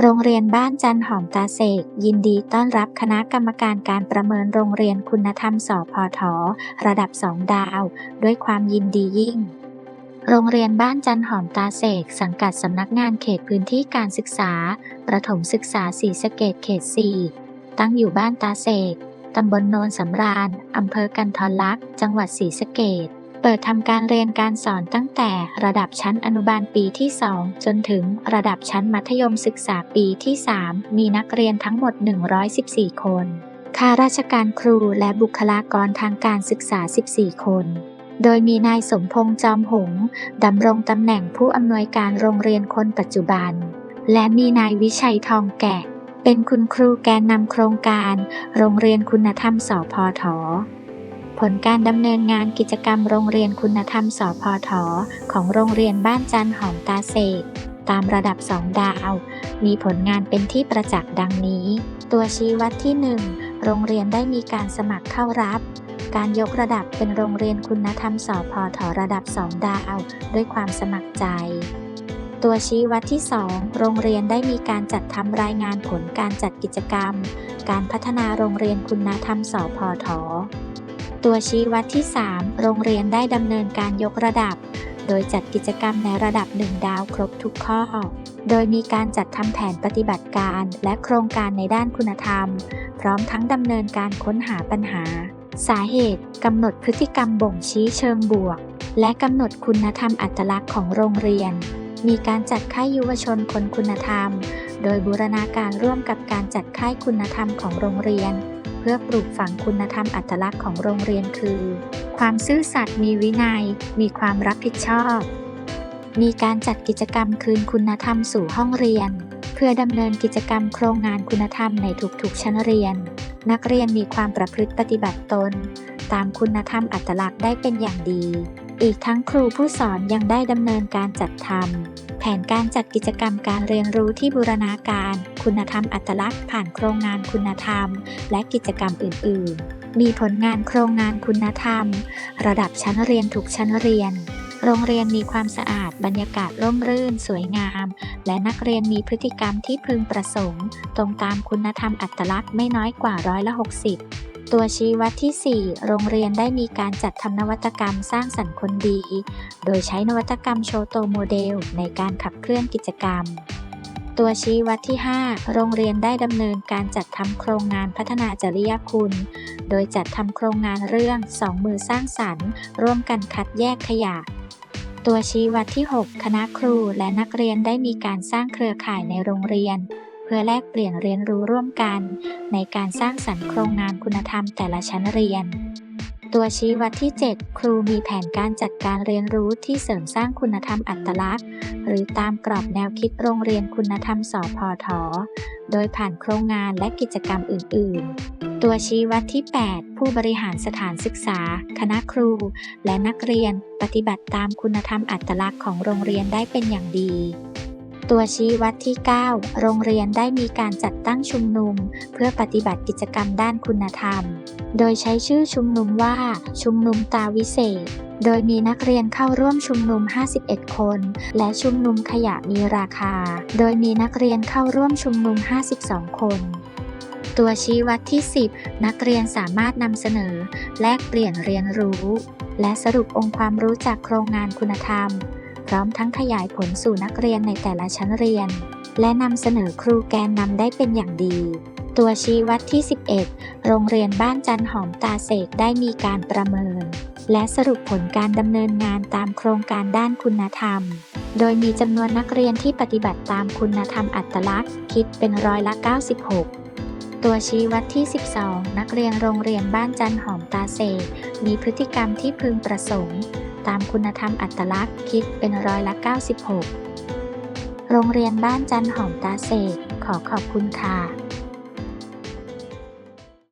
โรงเรียนบ้านจันหอมตาเสก ยินดีต้อนรับคณะกรรมการการประเมินโรงเรียนคุณธรรมสพทระดับสองดาว ด้วยความยินดียิ่ง โรงเรียนบ้านจันหอมตาเสก สังกัดสำนักงานเขตพื้นที่การศึกษา ประถมศึกษาศรีสะเกดเขต 4 ตั้งอยู่บ้านตาเสกตำบลโนนสำราญอำเภอกันทรลักษ์ จังหวัดศรีสะเกด ปิดทำการเรียนการสอนตั้งแต่ระดับชั้นอนุบาลปีที่ 2 จนถึงระดับชั้นมัธยมศึกษาปีที่ 3 มีนักเรียนทั้งหมด 114 คนข้าราชการครูและบุคลากรทางการศึกษา 14 คน โดยมีนายสมพงษ์จอมหงส์ดำรงตำแหน่งผู้อำนวยการโรงเรียนคนปัจจุบัน และมีนายวิชัยทองแกะ เป็นคุณครูแกนนำโครงการ โรงเรียนคุณธรรมสพท ผลการดำเนินงานกิจกรรมโรงเรียนคุณธรรมสพทของโรงเรียนบ้านจันหอมตาเสกตามระดับสองดาว มีผลงานเป็นที่ประจักษ์ดังนี้ ตัวชี้วัดที่ 1 โรงเรียนได้มีการสมัครเข้ารับ การยกระดับเป็นโรงเรียนคุณธรรมสพทระดับสองดาว ด้วยความสมัครใจ ตัวชี้วัดที่ 2 โรงเรียนได้มีการจัดทำรายงานผลการจัดกิจกรรม การพัฒนาโรงเรียนคุณธรรมสพท ตัวชี้วัดที่ 3 โรงเรียนได้ดำเนินการยกระดับ โดยจัดกิจกรรมในระดับ 1 ดาวครบทุกข้อ โดยมีการจัดทำแผนปฏิบัติการและโครงการในด้านคุณธรรม พร้อมทั้งดำเนินการค้นหาปัญหา สาเหตุกำหนดพฤติกรรมบ่งชี้เชิงบวก และกำหนดคุณธรรมอัตลักษณ์ของโรงเรียน มีการจัดค่ายยุวชนคนคุณธรรม โดยบูรณาการร่วมกับการจัดค่ายคุณธรรมของโรงเรียน พื่อปลูกฝังคุณธรรมอัตลักษณ์ของโรงเรียนคือ ความซื่อสัตย์มีวินัย มีความรับผิดชอบ มีการจัดกิจกรรมคืนคุณธรรมสู่ห้องเรียน เพื่อดำเนินกิจกรรมโครงงานคุณธรรมในทุกๆชั้นเรียน นักเรียนมีความประพฤติปฏิบัติตน ตามคุณธรรมอัตลักษณ์ได้เป็นอย่างดี อีกทั้งครูผู้สอนยังได้ดำเนินการจัดทำแผนการจัดกิจกรรมการเรียนรู้ที่บูรณาการ คุณธรรมอัตลักษณ์ผ่านโครงงานคุณธรรม และกิจกรรมอื่น ๆ มีผลงานโครงงานคุณธรรม ระดับชั้นเรียนทุกชั้นเรียน โรงเรียนมีความสะอาดบรรยากาศร่มรื่น สวยงาม และนักเรียนมีพฤติกรรมที่พึงประสงค์ ตรงตามคุณธรรมอัตลักษณ์ไม่น้อยกว่าร้อยละ60 ตัวชี้วัดที่ 4 โรงเรียนได้มีการจัดทำนวัตกรรมสร้างสรรค์คนดี โดยใช้นวัตกรรมโชว์โตโมเดลในการขับเคลื่อนกิจกรรม ตัวชี้วัดที่ 5 โรงเรียนได้ดำเนินการจัดทำโครงงานพัฒนาจริยคุณ โดยจัดทำโครงงานเรื่องสองมือสร้างสรรค์ ร่วมกันคัดแยกขยะตัวชี้วัดที่ 6 คณะครูและนักเรียนได้มีการสร้างเครือข่ายในโรงเรียน เพื่อแลกเปลี่ยนเรียนรู้ร่วมกัน ในการสร้างสรรค์โครงงานคุณธรรมแต่ละชั้นเรียน ตัวชี้วัดที่ 7 ครูมีแผนการจัดการเรียนรู้ที่เสริมสร้างคุณธรรมอัตลักษณ์ หรือตามกรอบแนวคิดโรงเรียนคุณธรรมสพทโดยผ่านโครงงานและกิจกรรมอื่น ๆตัวชี้วัดที่ 8 ผู้บริหารสถานศึกษา คณะครู และนักเรียน ปฏิบัติตามคุณธรรมอัตลักษณ์ของโรงเรียนได้เป็นอย่างดี ตัวชี้วัดที่ 9 โรงเรียนได้มีการจัดตั้งชุมนุม เพื่อปฏิบัติกิจกรรมด้านคุณธรรม โดยใช้ชื่อชุมนุมว่า ชุมนุมตาวิเศษ โดยมีนักเรียนเข้าร่วมชุมนุม 51 คน และชุมนุมขยะมีราคา โดยมีนักเรียนเข้าร่วมชุมนุม 52 คนตัวชี้วัดที่ 10 นักเรียนสามารถนำเสนอ แลกเปลี่ยนเรียนรู้ และสรุปองค์ความรู้จากโครงงานคุณธรรม พร้อมทั้งขยายผลสู่นักเรียนในแต่ละชั้นเรียน และนำเสนอครูแกนนำได้เป็นอย่างดี ตัวชี้วัดที่ 11 โรงเรียนบ้านจันหอมตาเสกได้มีการประเมิน และสรุปผลการดำเนินงานตามโครงการด้านคุณธรรม โดยมีจำนวนนักเรียนที่ปฏิบัติตามคุณธรรมอัตลักษณ์ คิดเป็นร้อยละ 96ตัวชี้วัดที่ 12 นักเรียนโรงเรียนบ้านจันหอมตาเสกมีพฤติกรรมที่พึงประสงค์ ตามคุณธรรมอัตลักษณ์คิดเป็นร้อยละ 96 โรงเรียนบ้านจันหอมตาเสกขอขอบคุณค่ะ